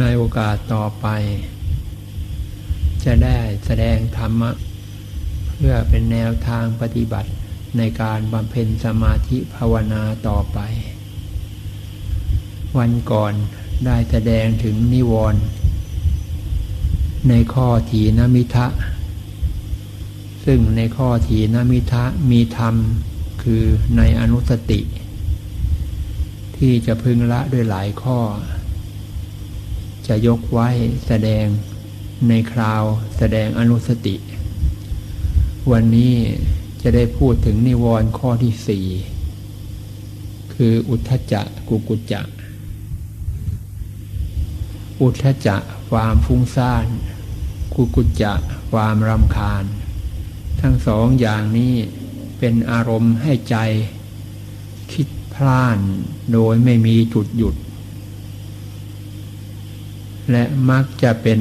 ในโอกาสต่อไป จะได้แสดงธรรมะ เพื่อเป็นแนวทางปฏิบัติในการบำเพ็ญสมาธิภาวนาต่อไป วันก่อนได้แสดงถึงนิวรณ์ในข้อถีนมิทะ ซึ่งในข้อถีนมิทะมีธรรมคือในอนุสติ ที่จะพึงละด้วยหลายข้อ จะยกไว้แสดงในคราวแสดงอนุสติ วันนี้จะได้พูดถึงนิวรณ์ข้อที่สี่คืออุทธจะกุกุจจะอุทธจะความฟุ้งซ่าน กุกุจจะความรำคาญ ทั้งสองอย่างนี้เป็นอารมณ์ให้ใจ คิดพล่านโดยไม่มีจุดหยุด และมักจะเป็น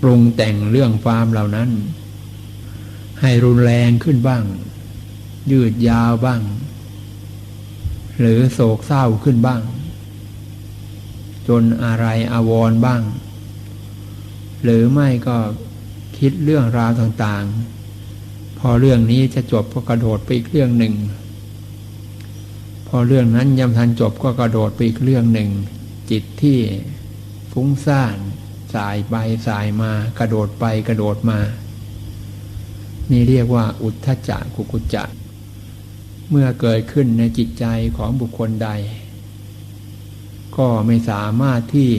ปรุงแต่งเรื่องความเหล่านั้น ให้รุนแรงขึ้นบ้าง ยืดยาวบ้าง หรือโศกเศร้าขึ้นบ้าง จนอะไรอาวรบ้าง หรือไม่ก็คิดเรื่องราวต่างๆ พอเรื่องนี้จะจบก็กระโดดไปอีกเรื่องหนึ่ง พอเรื่องนั้นยังทันจบก็กระโดดไปอีกเรื่องหนึ่ง จิตที่ฟุ้งซ่านสายไปสายมากระโดดไปกระโดดมา นี่เรียกว่าอุทธจักกุกุจจะ เมื่อเกิดขึ้นในจิตใจของบุคคลใด ก็ไม่สามารถที่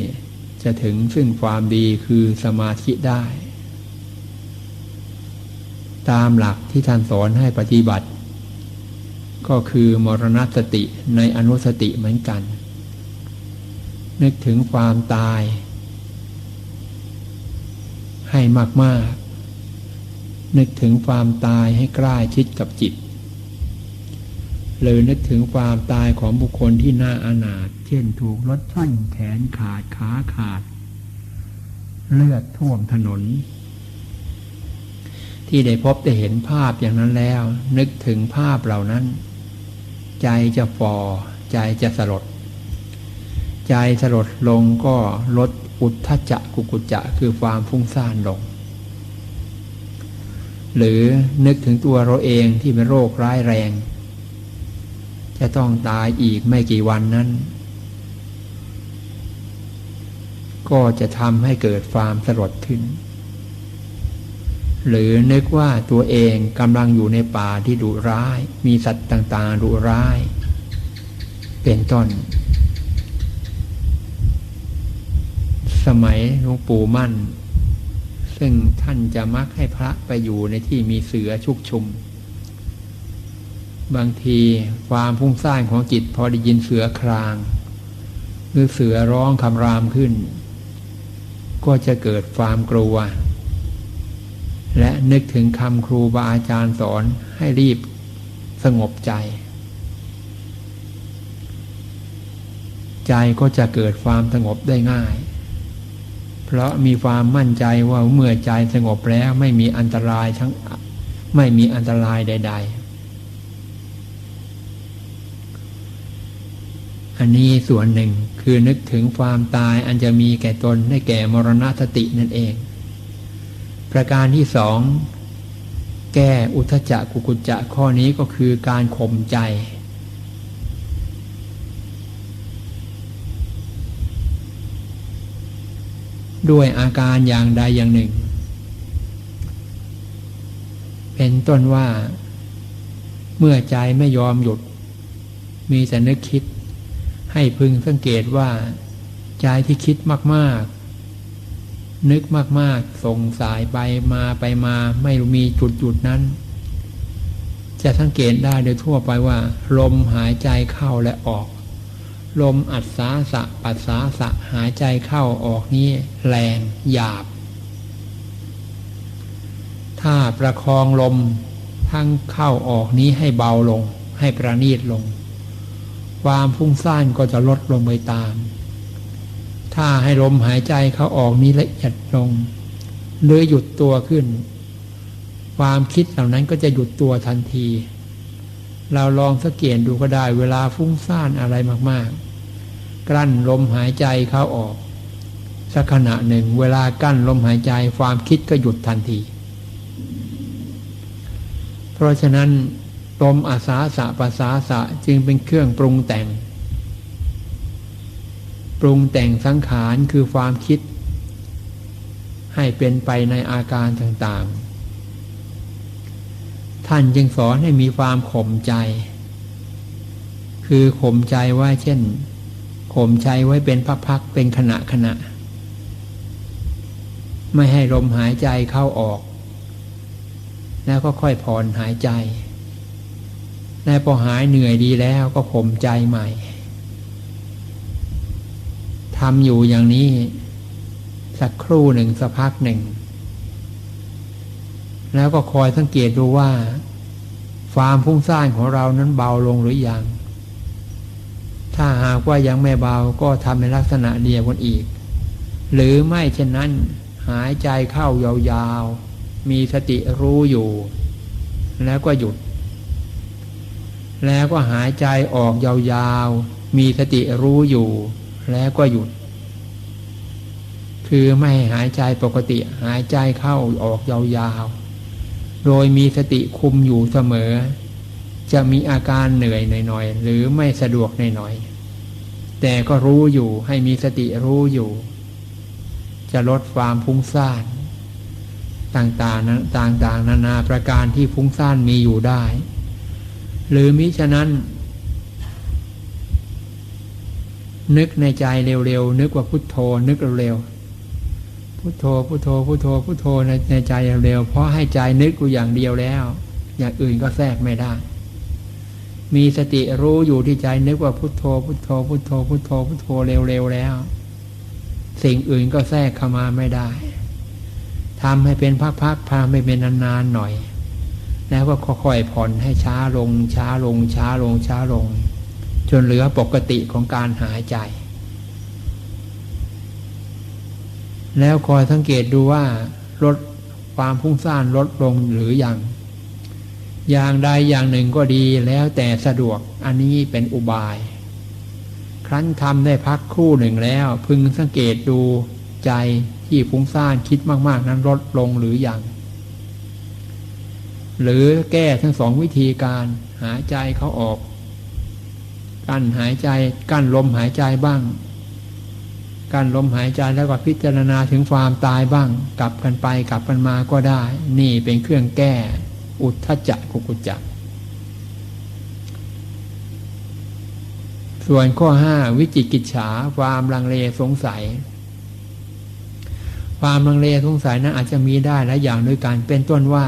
จะถึงซึ่งความดีคือสมาธิได้ ตามหลักที่ท่านสอนให้ปฏิบัติ ก็คือมรณสติในอนุสติเหมือนกัน นึกถึงความตาย ให้มาก ๆ นึกถึงความตายให้ใกล้ชิดกับจิตหรือนึกถึงความตายของบุคคลที่น่าอนาถเช่นถูกรถช่อนแขนขาดขาขาด เลือดท่วมถนน ที่ได้พบได้เห็นภาพอย่างนั้นแล้ว นึกถึงภาพเหล่านั้น ใจจะฟอใจจะสลด ใจสลดลงก็ลดอุทธจะกุกุจจะคือความฟุ้งซ่านลง หรือนึกถึงตัวเราเองที่เป็นโรคร้ายแรง จะต้องตายอีกไม่กี่วันนั้น ก็จะทำให้เกิดความสลดขึ้น หรือนึกว่าตัวเองกำลังอยู่ในป่าที่ดุร้าย มีสัตว์ต่างๆดุร้าย เป็นต้น สมัยหลวงปู่มั่น ซึ่งท่านจะมักให้พระไปอยู่ในที่มีเสือชุกชุม บางทีความพุ่งสร้างของจิตพอได้ยินเสือคราง หรือเสือร้องคำรามขึ้น ก็จะเกิดความกลัว และนึกถึงคำครูบาอาจารย์สอนให้รีบสงบใจใจก็จะเกิดความสงบได้ง่าย เพราะมีความมั่นใจว่าเมื่อใจสงบแล้วไม่มีอันตรายทั้งไม่มีอันตรายใด ๆ อันนี้ส่วนหนึ่งคือนึกถึงความตายอันจะมีแก่ตนได้แก่มรณสตินั่นเอง ประการที่สอง แก้อุทจักกุกุจจะข้อนี้ก็คือการข่มใจ ด้วยอาการอย่างใดอย่างหนึ่ง เป็นต้นว่า เมื่อใจไม่ยอมหยุด มีแต่นึกคิด ให้พึงสังเกตว่า ใจที่คิดมากๆ นึกมากๆ ส่งสายไปมาไปมาไม่มีจุดหยุดนั้น จะสังเกตได้โดยทั่วไปว่า ลมหายใจเข้าและออก ลมอัดสาสะปัสสาสะหายใจเข้าออกนี้แรงหยาบ ถ้าประคองลมทั้งเข้าออกนี้ให้เบาลง ให้ประณีตลง ความพุ่งซ่านก็จะลดลงไปตาม ถ้าให้ลมหายใจเข้าออกนี้ละเอียดลง หรือหยุดตัวขึ้น ความคิดเหล่านั้นก็จะหยุดตัวทันที เราลองสังเกตดูก็ได้เวลาฟุ้งซ่านอะไรมากๆ กลั้นลมหายใจเข้าออก สักขณะหนึ่ง เวลากั้นลมหายใจความคิดก็หยุดทันที เพราะฉะนั้นลมอาสาสะปัสสาสะจึงเป็นเครื่องปรุงแต่ง ปรุงแต่งสังขารคือความคิด ให้เป็นไปในอาการต่างๆ ท่านจึงสอนให้มีความข่มใจ คือข่มใจว่าเช่นข่มใจไว้เป็นพักๆเป็นขณะขณะ ไม่ให้ลมหายใจเข้าออก แล้วก็ค่อยผ่อนหายใจแล้วพอหายเหนื่อยดีแล้วก็ข่มใจใหม่ทำอยู่อย่างนี้ สักครู่หนึ่งสักพักหนึ่ง แล้วก็คอยสังเกตดูว่าความพุ่งสร้างของเรานั้นเบาลงหรืออยัง ถ้าหากว่ายังไม่เบาก็ทำในลักษณะเดียวกันอีก หรือไม่เช่นนั้นหายใจเข้ายาวๆ มีสติรู้อยู่ แล้วก็หยุด แล้วก็หายใจออกยาวๆ มีสติรู้อยู่ แล้วก็หยุด คือไม่หายใจปกติหายใจเข้าออกยาวๆ โดยมีสติคุมอยู่เสมอ จะมีอาการเหนื่อยหน่อยๆหรือไม่สะดวกหน่อยๆแต่ก็รู้อยู่ให้มีสติรู้อยู่ จะลดความฟุ้งซ่านต่างๆต่างๆ นานาประการที่ฟุ้งซ่านมีอยู่ได้ หรือมิฉะนั้น นึกในใจเร็วๆ นึกว่าพุทโธนึกเร็วๆ พุทโธพุทโธพุทโธพุทโธในในใจเร็วๆเพราะให้ใจนึกอยู่อย่างเดียวแล้ว อย่างอื่นก็แทรกไม่ได้ มีสติรู้อยู่ที่ใจนึกว่าพุทโธพุทโธพุทโธพุทโธพุทโธเร็วๆแล้ว สิ่งอื่นก็แทรกเข้ามาไม่ได้ทำให้เป็นพักๆพาไม่เป็นนานๆหน่อย แล้วก็ค่อยๆผ่อนให้ช้าลงช้าลงช้าลงช้าลง จนเหลือปกติของการหายใจ แล้วคอยสังเกตดูว่าลดความพุ่งซ่านลดลงหรือยัง อย่างใดอย่างหนึ่งก็ดีแล้วแต่สะดวกอันนี้เป็นอุบาย ครั้นทำได้พักครู่หนึ่งแล้ว พึงสังเกตดูใจที่ฟุ้งซ่านคิดมากๆ นั้นลดลงหรืออยัง หรือแก้ทั้งสองวิธีการหายใจเขาออก กั้นหายใจกั้นลมหายใจบ้าง กั้นลมหายใจแล้วก็พิจารณาถึงความตายบ้าง กลับกันไปกลับกันมาก็ได้ นี่เป็นเครื่องแก้ อุทธจักกุกุจักส่วนข้อห้าวิจิกิจฉาความลังเลสงสัย ความลังเลสงสัยนั้นอาจจะมีได้หลายอย่างด้วยกันเป็นต้นว่า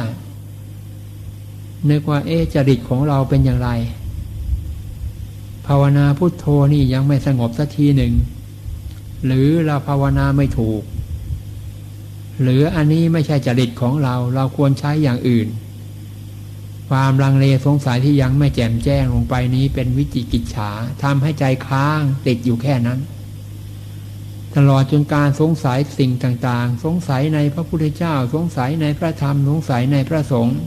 นึกว่าเอ๊จริตของเราเป็นอย่างไร ภาวนาพุทโธนี่ยังไม่สงบสักทีหนึ่ง หรือเราภาวนาไม่ถูก หรืออันนี้ไม่ใช่จริตของเราเราควรใช้อย่างอื่น ความลังเลสงสัยที่ยังไม่แจ่มแจ้งลงไปนี้เป็นวิจิกิจฉาทำให้ใจค้างติดอยู่แค่นั้น ตลอดจนการสงสัยสิ่งต่างๆ สงสัยในพระพุทธเจ้า สงสัยในพระธรรม สงสัยในพระสงฆ์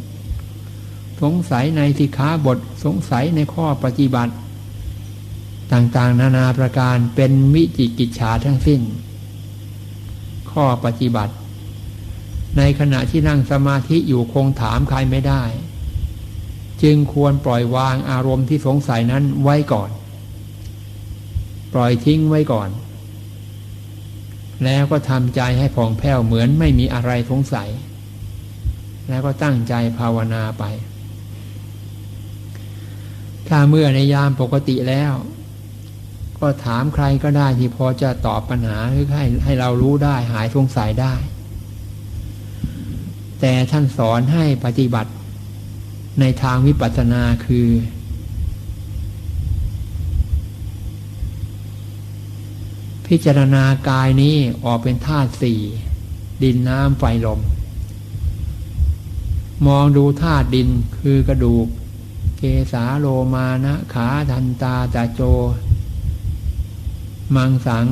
สงสัยในสิกขาบท สงสัยในข้อปฏิบัติ ต่างๆ นานาประการเป็นมิจิกิจฉาทั้งสิ้น ข้อปฏิบัติ ในขณะที่นั่งสมาธิอยู่คงถามใครไม่ได้ จึงควรปล่อยวางอารมณ์ที่สงสัยนั้นไว้ก่อน ปล่อยทิ้งไว้ก่อน แล้วก็ทำใจให้ผ่องแผ้วเหมือนไม่มีอะไรสงสัย แล้วก็ตั้งใจภาวนาไป ถ้าเมื่อในยามปกติแล้ว ก็ถามใครก็ได้ที่พอจะตอบปัญหาหรือให้ให้เรารู้ได้หายสงสัยได้ แต่ท่านสอนให้ปฏิบัติในทางวิปัสสนาคือ พิจารณากายนี้ออกเป็นธาตุสี่ดินน้ำไฟลม มองดูธาตุดินคือกระดูก เกสาโลมานะขาทันตาตาโจ มังสัง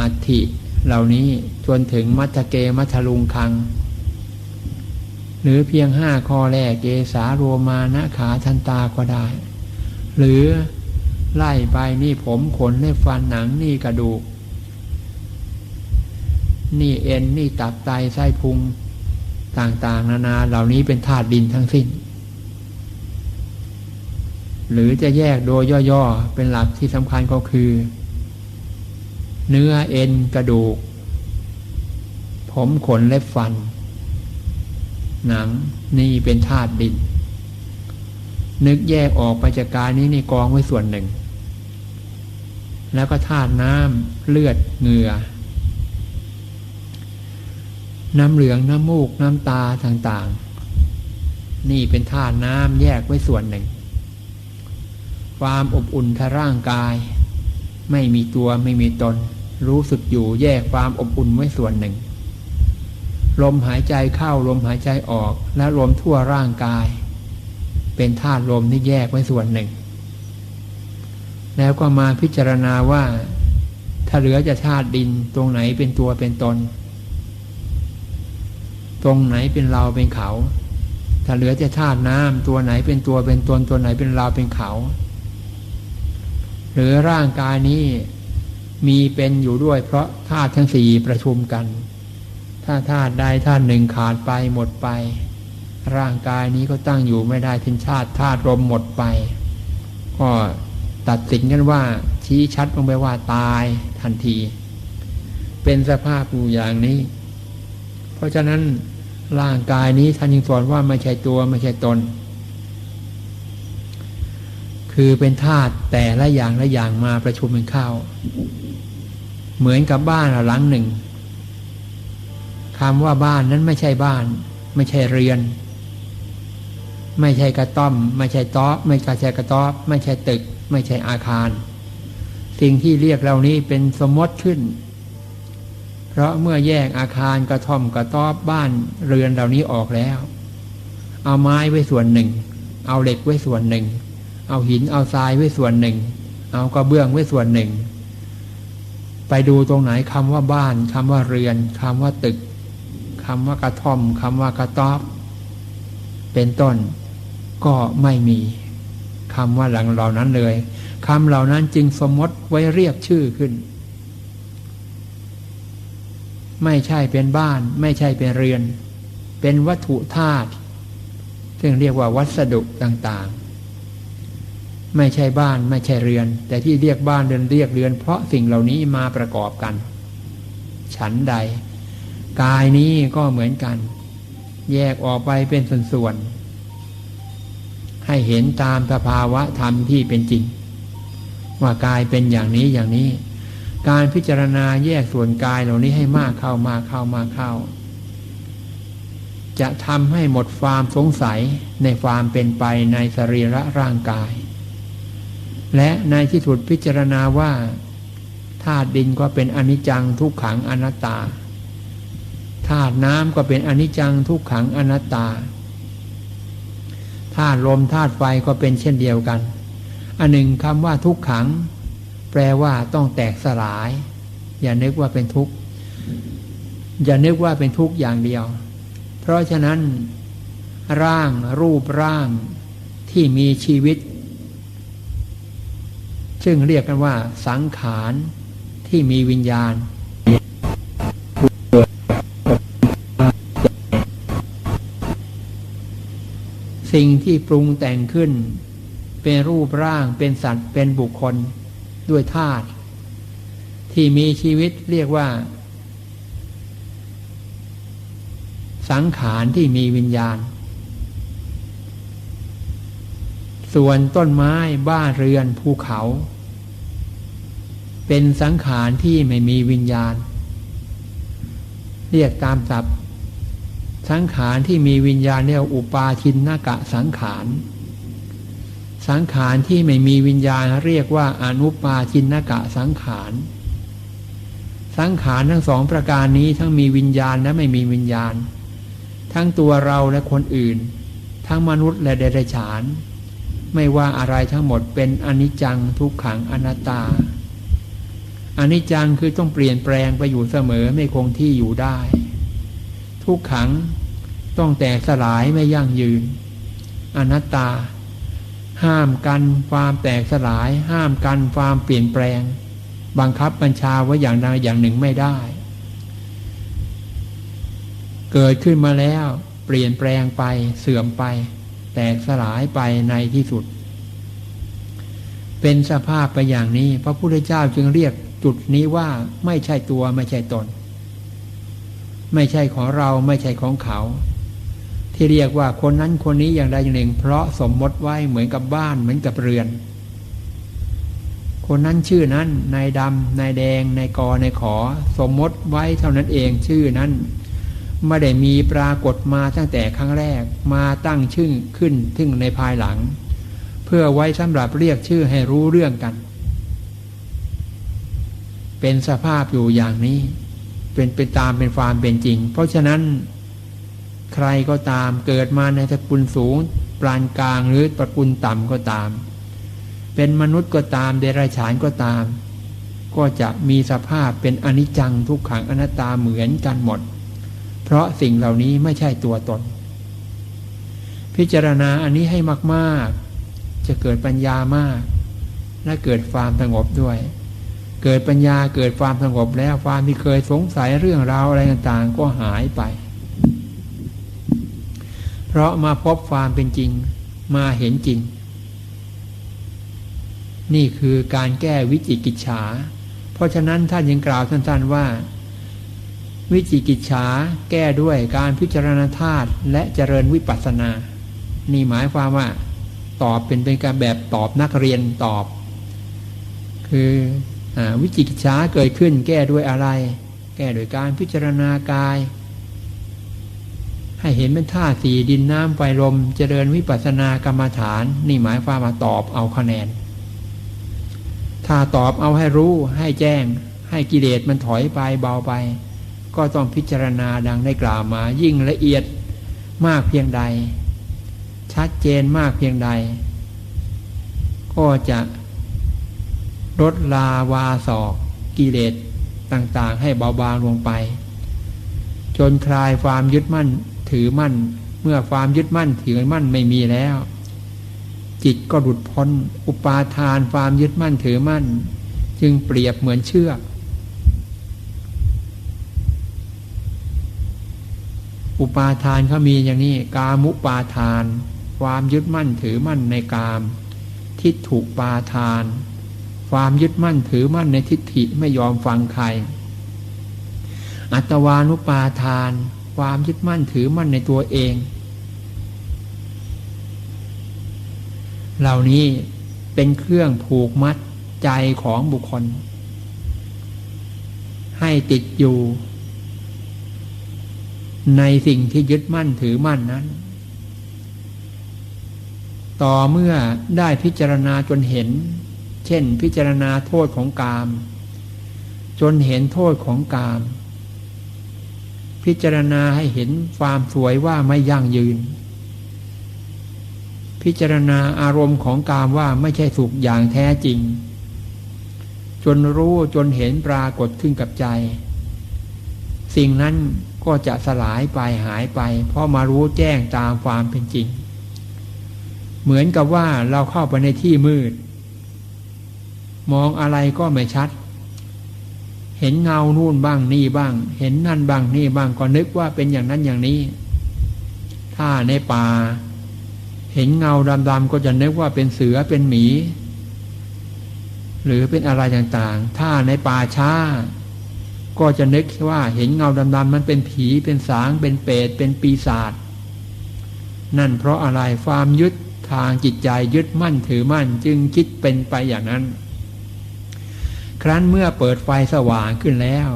อัฐิเหล่านี้จนถึงมัทเกมัทลุงคัง หรือเพียงห้าข้อแรกเกสาโรมานะขาทันตาก็ได้ หรือไล่ไปนี่ผมขนเล็บฟันหนังนี่กระดูก นี่เอ็นนี่ตับไตไส้พุงต่างๆ นานาเหล่านี้เป็นธาตุดินทั้งสิ้น หรือจะแยกโดยย่อๆ เป็นหลักที่สำคัญก็คือ เนื้อเอ็นกระดูก ผมขนเล็บฟัน หนังนี่เป็นธาตุดิน นึกแยกออกไปจากกายนี้ในกองไว้ส่วนหนึ่ง แล้วก็ธาตุน้ำเลือดเหงื่อ น้ำเหลืองน้ำมูกน้ำตาต่างๆ นี่เป็นธาตุน้ำแยกไว้ส่วนหนึ่ง ความอบอุ่นทางร่างกายไม่มีตัวไม่มีตน รู้สึกอยู่แยกความอบอุ่นไว้ส่วนหนึ่ง ลมหายใจเข้าลมหายใจออกและลมทั่วร่างกาย เป็นธาตุลมที่แยกไว้ส่วนหนึ่ง แล้วก็มาพิจารณาว่า ถ้าเหลือจะธาตุดินตรงไหนเป็นตัวเป็นตน ตรงไหนเป็นเราเป็นเขา ถ้าเหลือจะธาตุน้ำตัวไหนเป็นตัวเป็นตนตัวไหนเป็นเราเป็นเขา หรือร่างกายนี้ มีเป็นอยู่ด้วย เพราะธาตุทั้งสี่ประชุมกัน ถ้าธาตุใดธาตุหนึ่งขาดไปหมดไป ร่างกายนี้ก็ตั้งอยู่ไม่ได้ทิ้นชาติธาตุลมหมดไป ก็ตัดสินกันว่าชี้ชัดลงไปว่าตายทันที เป็นสภาพอยู่อย่างนี้ เพราะฉะนั้นร่างกายนี้ท่านยังสอนว่าไม่ใช่ตัวไม่ใช่ตน คือเป็นธาตุแต่ละอย่างละอย่างมาประชุมเป็นข้าว เหมือนกับบ้านหลังหนึ่งคำว่าบ้านนั้นไม่ใช่บ้าน ไม่ใช่เรือน ไม่ใช่กระต้อม ไม่ใช่ต๊อไม่ใช่กระต๊อบไม่ใช่ตึก ไม่ใช่อาคาร สิ่งที่เรียกเหล่านี้เป็นสมมติขึ้น เพราะเมื่อแยกอาคารกระท่อมกระต๊อบบ้านเรือนเหล่านี้ออกแล้ว เอาไม้ไว้ส่วนหนึ่ง เอาเหล็กไว้ส่วนหนึ่ง เอาหินเอาทรายไว้ส่วนหนึ่ง เอากระเบื้องไว้ส่วนหนึ่ง ไปดูตรงไหนคำว่าบ้านคำว่าเรือนคำว่าตึกคำว่ากระท่อมคำว่ากระต๊อบ เป็นต้นก็ไม่มีคำว่าหลังเหล่านั้นเลยคำเหล่านั้นจึงสมมติไว้เรียกชื่อขึ้น ไม่ใช่เป็นบ้าน ไม่ใช่เป็นเรือน เป็นวัตถุธาตุซึ่งเรียกว่าวัสดุต่างๆ ไม่ใช่บ้านไม่ใช่เรือน แต่ที่เรียกบ้านเรือนเรียกเรือน เพราะสิ่งเหล่านี้มาประกอบกัน ฉันใด กายนี้ก็เหมือนกัน แยกออกไปเป็นส่วนๆให้เห็นตามสภาวะธรรมที่เป็นจริง ว่ากายเป็นอย่างนี้อย่างนี้ การพิจารณาแยกส่วนกายเหล่านี้ให้มากเข้ามาเข้ามาเข้า จะทำให้หมดความสงสัยในความเป็นไปในสรีระร่างกาย และในที่สุดพิจารณาว่าธาตุดินก็เป็นอนิจจังทุกขังอนัตตาธาตุน้ำก็เป็นอนิจจังทุกขังอนัตตาธาตุลมธาตุไฟก็เป็นเช่นเดียวกัน อันหนึ่งคำว่าทุกขัง แปลว่าต้องแตกสลาย อย่านึกว่าเป็นทุกข์อย่านึกว่าเป็นทุกข์อย่างเดียว เพราะฉะนั้น ร่างรูปร่างที่มีชีวิต ซึ่งเรียกกันว่าสังขารที่มีวิญญาณสิ่งที่ปรุงแต่งขึ้น เป็นรูปร่างเป็นสัตว์เป็นบุคคลด้วยธาตุที่มีชีวิตเรียกว่า สังขารที่มีวิญญาณ ส่วนต้นไม้บ้านเรือนภูเขา เป็นสังขารที่ไม่มีวิญญาณ เรียกตามศัพท์สังขารที่มีวิญญาณเรียกอุปาทินนากะสังขาร สังขารที่ไม่มีวิญญาณเรียกว่าอนุปาจินนกะสังขาร สังขารทั้งสองประการนี้ทั้งมีวิญญาณและไม่มีวิญญาณ ทั้งตัวเราและคนอื่น ทั้งมนุษย์และเดรัจฉาน ไม่ว่าอะไรทั้งหมดเป็นอนิจจังทุกขังอนัตตาอนิจจังคือต้องเปลี่ยนแปลงไปอยู่เสมอไม่คงที่อยู่ได้ ทุกขังต้องแตกสลายไม่ยั่งยืน อนัตตา ห้ามกันความแตกสลาย ห้ามกันความเปลี่ยนแปลง บังคับบัญชาไว้อย่างใดอย่างหนึ่งไม่ได้ เกิดขึ้นมาแล้ว เปลี่ยนแปลงไปเสื่อมไป แตกสลายไปในที่สุด เป็นสภาพไปอย่างนี้ พระพุทธเจ้าจึงเรียกจุดนี้ว่าไม่ใช่ตัวไม่ใช่ตน ไม่ใช่ของเราไม่ใช่ของเขา ที่เรียกว่าคนนั้นคนนี้อย่างใดอย่างหนึ่ง เพราะสมมติไว้เหมือนกับบ้านเหมือนกับเรือน คนนั้นชื่อนั้นนายดำนายแดงนายกนายขอ สมมติไว้เท่านั้นเองชื่อนั้น ไม่ได้มีปรากฏมาตั้งแต่ครั้งแรกมาตั้งชื่อขึ้นทึ่งในภายหลัง เพื่อไว้สำหรับเรียกชื่อให้รู้เรื่องกัน เป็นสภาพอยู่อย่างนี้ เป็นไปตามเป็นความเป็นจริง เพราะฉะนั้น ใครก็ตามเกิดมาในตระกูลสูง ปานกลางหรือตระกูลต่ำก็ตาม เป็นมนุษย์ก็ตามเดรัจฉานก็ตาม ก็จะมีสภาพเป็นอนิจจังทุกขังอนัตตาเหมือนกันหมด เพราะสิ่งเหล่านี้ไม่ใช่ตัวตน พิจารณาอันนี้ให้มาก ๆ จะเกิดปัญญามาก และเกิดความสงบด้วย เกิดปัญญาเกิดความสงบแล้วความที่เคยสงสัยเรื่องราวอะไรต่างๆ ก็หายไป เพราะมาพบความเป็นจริงมาเห็นจริง นี่คือการแก้วิจิกิจฉา เพราะฉะนั้นท่านยังกล่าวสั้นๆว่า วิจิกิจฉาแก้ด้วยการพิจารณาธาตุและเจริญวิปัสสนา นี่หมายความว่า ตอบเป็นเป็นการแบบตอบนักเรียนตอบ คือวิจิกิจฉาเกิดขึ้น แก้ด้วยอะไร แก้โดยการพิจารณากาย ให้เห็นเป็นท่าสี่ดินน้ำไฟลม เจริญวิปัสสนากรรมฐาน นี่หมายความมาตอบเอาคะแนน ถ้าตอบเอาให้รู้ให้แจ้ง ให้กิเลสมันถอยไปเบาไป ก็ต้องพิจารณาดังได้กล่าวมา ยิ่งละเอียดมากเพียงใด ชัดเจนมากเพียงใด ก็จะลดลาวาสอกกิเลสต่างๆ ให้เบาบางลงไป จนคลายความยึดมั่นถือมั่น เมื่อความยึดมั่นถือมั่นไม่มีแล้ว จิตก็หลุดพ้น อุปาทานความยึดมั่นถือมั่น จึงเปรียบเหมือนเชือก อุปาทานเขามีอย่างนี้ กามุปาทาน ความยึดมั่นถือมั่นในกามทิฏฐุปาทาน ความยึดมั่นถือมั่นในทิฏฐิไม่ยอมฟังใคร อัตวานุปาทาน ความยึดมั่นถือมั่นในตัวเอง เหล่านี้เป็นเครื่องผูกมัดใจของบุคคล ให้ติดอยู่ ในสิ่งที่ยึดมั่นถือมั่นนั้น ต่อเมื่อได้พิจารณาจนเห็น เช่น พิจารณาโทษของกาม จนเห็นโทษของกาม พิจารณาให้เห็นความสวยว่าไม่ยั่งยืน พิจารณาอารมณ์ของกามว่าไม่ใช่สุขอย่างแท้จริง จนรู้จนเห็นปรากฏขึ้นกับใจ สิ่งนั้น ก็จะสลายไปหายไป เพราะมารู้แจ้งตามความเป็นจริง เหมือนกับว่าเราเข้าไปในที่มืด มองอะไรก็ไม่ชัด เห็นเงานู่นบ้างนี่บ้าง เห็นนั่นบ้างนี่บ้างก็นึกว่าเป็นอย่างนั้นอย่างนี้ ถ้าในป่า เห็นเงาดำๆก็จะนึกว่าเป็นเสือเป็นหมี หรือเป็นอะไรต่างๆ ถ้าในป่าช้า ก็จะนึกว่าเห็นเงาดำๆมันเป็นผีเป็นสาง เป็นเปรตเป็นปีศาจนั่นเพราะอะไรความยึดทางจิตใจยึดมั่นถือมั่นจึงคิดเป็นไปอย่างนั้น ครั้นเมื่อเปิดไฟสว่างขึ้นแล้ว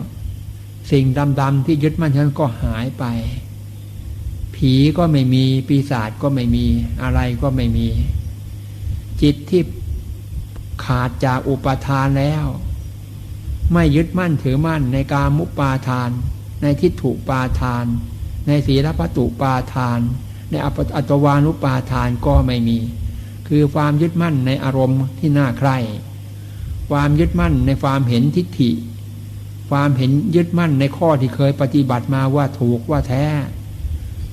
สิ่งดำๆที่ยึดมั่นนั้นก็หายไป ผีก็ไม่มีปีศาจก็ไม่มีอะไรก็ไม่มี จิตที่ขาดจากอุปทานแล้ว ไม่ยึดมั่นถือมั่นในการมุปาทาน ในทิฏฐุปาทาน ในศีลพัตุปาทาน ในอัตวานุปาทานก็ไม่มี คือความยึดมั่นในอารมณ์ที่น่าใคร่ความยึดมั่นในความเห็นทิฏฐิ ความเห็นยึดมั่นในข้อที่เคยปฏิบัติมาว่าถูกว่าแท้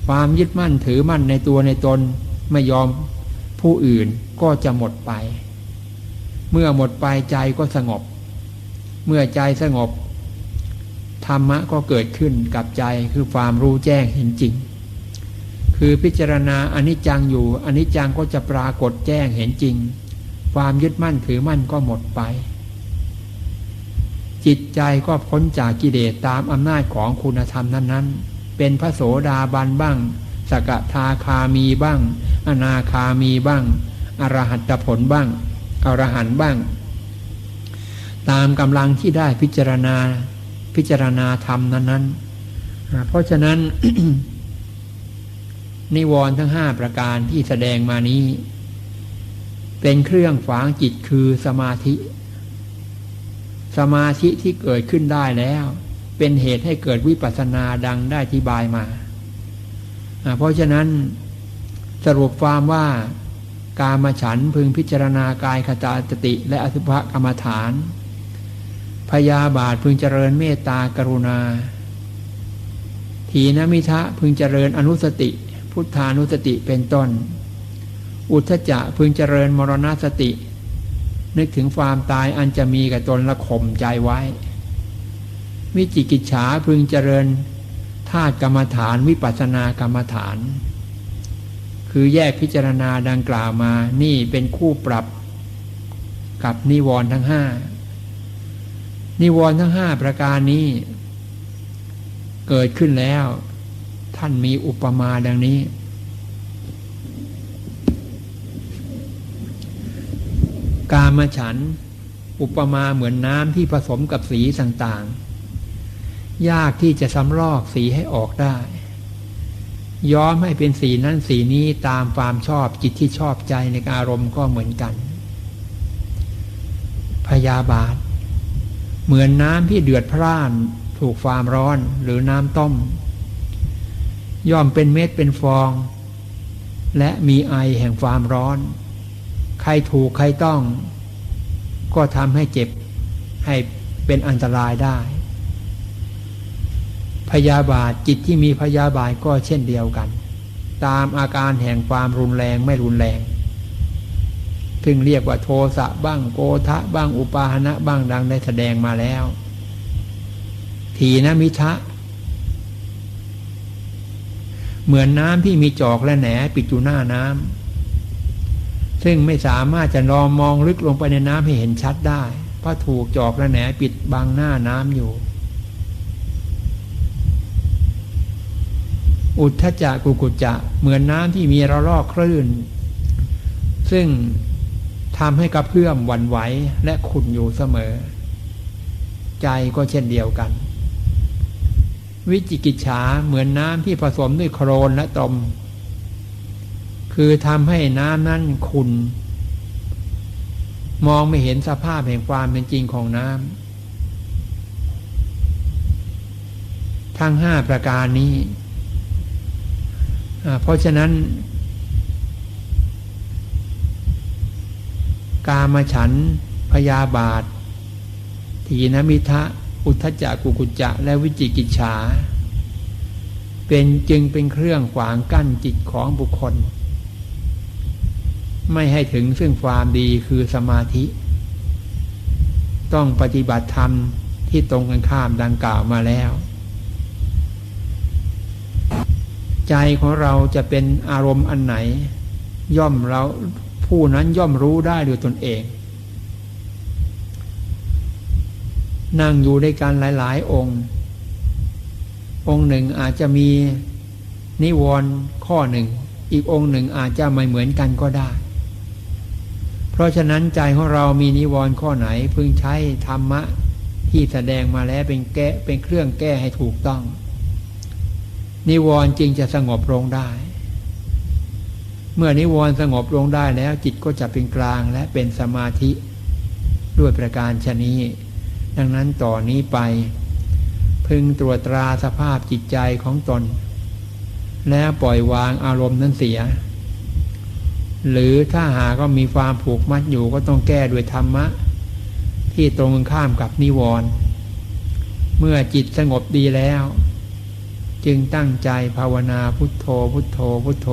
ความยึดมั่นถือมั่นในตัวในตนไม่ยอมผู้อื่นก็จะหมดไป เมื่อหมดไปใจก็สงบ เมื่อใจสงบ ธรรมะก็เกิดขึ้นกับใจคือความรู้แจ้งเห็นจริง คือพิจารณาอนิจจังอยู่อนิจจังก็จะปรากฏแจ้งเห็นจริง ความยึดมั่นถือมั่นก็หมดไป จิตใจก็พ้นจากกิเลสตามอำนาจของคุณธรรมนั้น ๆ เป็นพระโสดาบันบ้างสกทาคามีบ้าง อนาคามีบ้าง อรหัตผลบ้าง อรหันบ้าง ตามกำลังที่ได้พิจารณาพิจารณาธรรมนั้นๆ เพราะฉะนั้น นิวรณ์ทั้งห้าประการที่แสดงมานี้ เป็นเครื่องฝังจิตคือสมาธิ สมาธิที่เกิดขึ้นได้แล้ว เป็นเหตุให้เกิดวิปัสสนาดังได้ที่บายมา เพราะฉะนั้นสรุปความว่าการมาฉันพึงพิจารณากายคตาตติและอสุภกรรมฐาน พยาบาทพึงเจริญเมตตากรุณา ทีนมิทะพึงเจริญอนุสติ พุทธานุสติเป็นต้น อุทจจะพึงเจริญมรณสติ นึกถึงความตายอันจะมีกับตนละข่มใจไว้ วิจิกิจฉาพึงเจริญธาตุกรรมฐานวิปัสสนากรรมฐาน คือแยกพิจารณาดังกล่าวมานี่เป็นคู่ปรับกับนิวรณ์ทั้งห้า นิวรณ์ทั้งห้าประการนี้ เกิดขึ้นแล้ว ท่านมีอุปมาดังนี้ กามฉัน อุปมาเหมือนน้ำที่ผสมกับสีต่างๆ ยากที่จะสำลอกสีให้ออกได้ ย้อมให้เป็นสีนั้นสีนี้ตามความชอบจิตที่ชอบใจในอารมณ์ก็เหมือนกัน พยาบาท เหมือนน้ำที่เดือดพร่านถูกความร้อนหรือน้ำต้ม ย่อมเป็นเม็ดเป็นฟอง และมีไอแห่งความร้อน ใครถูกใครต้อง ก็ทำให้เจ็บให้เป็นอันตรายได้ พยาบาทจิตที่มีพยาบาทก็เช่นเดียวกัน ตามอาการแห่งความรุนแรงไม่รุนแรง ถึงเรียกว่าโทสะบ้างโกทะบ้างอุปาหณะบ้างดังได้แสดงมาแล้ว ทีนะมิทะ เหมือนน้ำที่มีจอกและแหนปิดอยู่หน้าน้ำซึ่งไม่สามารถจะนอมมองลึกลงไปในน้ำให้เห็นชัดได้ เพราะถูกจอกและแหนปิดบังหน้าน้ำอยู่ อุทธจักกุกุจะเหมือนน้ำที่มีระลอกคลื่น ซึ่ง ทำให้กระเพื่อมวันไหวและขุนอยู่เสมอ ใจก็เช่นเดียวกัน วิจิกิจฉาเหมือนน้ำที่ผสมด้วยโครนและตม คือทำให้น้ำนั้นขุนมองไม่เห็นสภาพแห่งความเป็นจริงของน้ำทั้งห้าประการนี้ เพราะฉะนั้น กามฉัน พยาบาททีนมิทะอุทจักกุกุจจะและวิจิกิจฉา เป็นจึงเป็นเครื่องขวางกั้นจิตของบุคคล ไม่ให้ถึงซึ่งความดีคือสมาธิ ต้องปฏิบัติธรรมที่ตรงกันข้ามดังกล่าวมาแล้ว ใจของเราจะเป็นอารมณ์อันไหน ย่อมเรา ผู้นั้นย่อมรู้ได้ด้วยตนเอง นั่งอยู่ด้วยกันหลาย ๆ องค์ องค์หนึ่งอาจจะมีนิวรณ์ข้อหนึ่ง อีกองค์หนึ่งอาจจะไม่เหมือนกันก็ได้ เพราะฉะนั้นใจของเรามีนิวรณ์ข้อไหนพึงใช้ธรรมะที่แสดงมาแล้วเป็นแก้เป็นเครื่องแก้ให้ถูกต้อง นิวรณ์จึงจะสงบลงได้ เมื่อนิวรณ์สงบลงได้แล้วจิตก็จะเป็นกลางและเป็นสมาธิ ด้วยประการชนี้ ดังนั้นต่อนนี้ไป พึงตรวจตราสภาพจิตใจของตน แล้วปล่อยวางอารมณ์นั้นเสีย หรือถ้าหาก็มีความผูกมัดอยู่ก็ต้องแก้ด้วยธรรมะ ที่ตรงข้ามกับนิวรณ์เมื่อจิตสงบดีแล้ว จึงตั้งใจภาวนาพุทโธพุทโธพุทโธ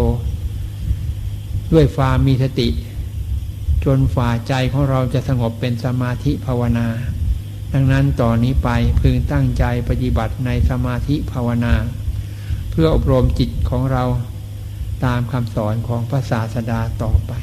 ด้วยความมีสติ จนฝ่าใจของเราจะสงบเป็นสมาธิภาวนา ดังนั้นต่อนนี้ไปพึงตั้งใจปฏิบัติในสมาธิภาวนา เพื่ออบรมจิตของเราตามคำสอนของพระศาสดาต่อไป